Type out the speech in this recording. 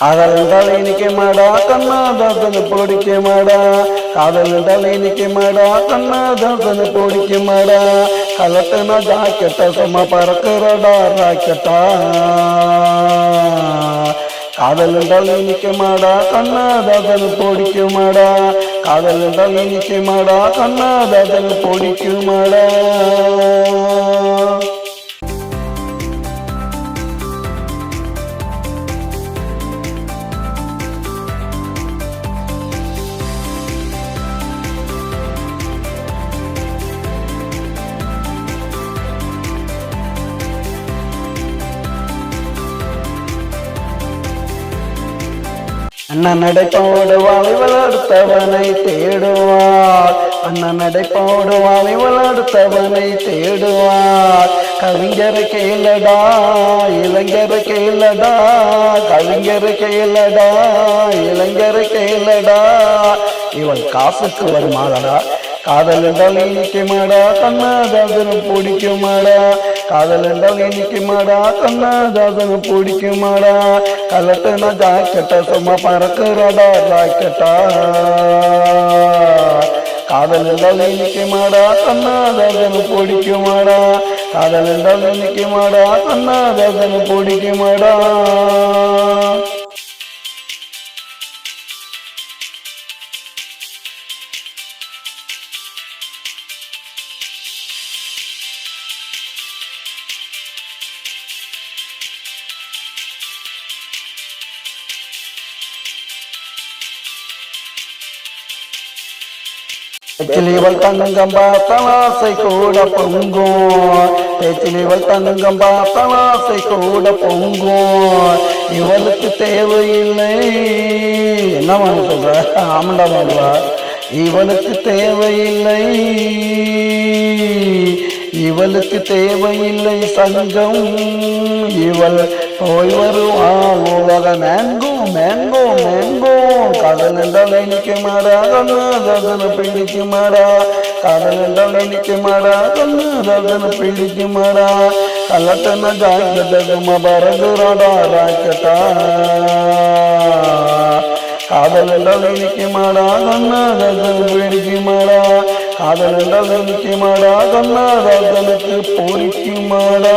காதல் என்றால் இனிக்க மாடா கண்ணாதாசன பொடிக்க மாடா. காதல் என்றால் இனிக்க மாடா கண்ணாதாசன பொடிக்க மாடா. கலட்டனா ஜாக்கெட்ட சும்மா பறக்கிறடா ராக்கெட்டா. காதல் என்றால் இனிக்க மாடா கண்ணாதாசன பொடிக்க மாடா. காதல் என்றால் இனிக்க மாடா கண்ணாதாசன பொடிக்க மாடா. அண்ணன் நடைப்போடு வாழை வளர்த்தவனை தேடுவார். அண்ணன் நடைப்போடு வாழை வளர்த்தவனை தேடுவார். கவிஞர் கேளடா இளைஞர் கேளடா கவிஞர் கேளடா இளைஞர் கேளடா. இவள் காசுக்கு வருமாறடா காதல் என்றால் இனிக்குமாடா கண்ணாதாசனம் பிடிக்குமாடா. காதல் என்றால் இனிக்குமாடா கண்ணாதாசனம் பிடிக்குமாடா. கலட்டுன ஜாக்கெட்டா சும்மா பறக்கிறடா ஜாக்கெட்டா. காதல் என்றால் இனிக்குமாடா கண்ணாதாசனம் பிடிக்குமாடா. காதல் என்றால் இனிக்குமாடா கண்ணாதாசனம் பிடிக்குமாடா. பேச்சிலிவள் தங்கம் பார்த்தலாசை கூட பொங்கும் பேச்சிலிவள் தங்கம் பார்த்தலாசை கூட பொங்கும் இவளுக்கு தேவையில்லை. என்ன சொல்ற? ஆமண்டா மாடுவா இவளுக்கு தேவையில்லை. இவளுக்கு தேவையில்லை சங்கம். இவள் போய் வருவாள் உலக மேங்கோ மேங்கோ மேங்கோ கடல் என்றால் இனிக்க மாடா கண்ணு தகன பிடிக்க மாடா கடல் என்றால் இனிக்க மாடா கண்ணு தகன பிடிக்க மாடா கலட்டன ஜாக்கிரதமா பறகுறாடா ராக்கட்டா காதல் என்றால் இனிக்க மாடா கண்ணா தகன பிடிக்க மாடா காதல் என்றால் இனிக்க மாடா கண்ணா தகனுக்கு பொறிக்க மாடா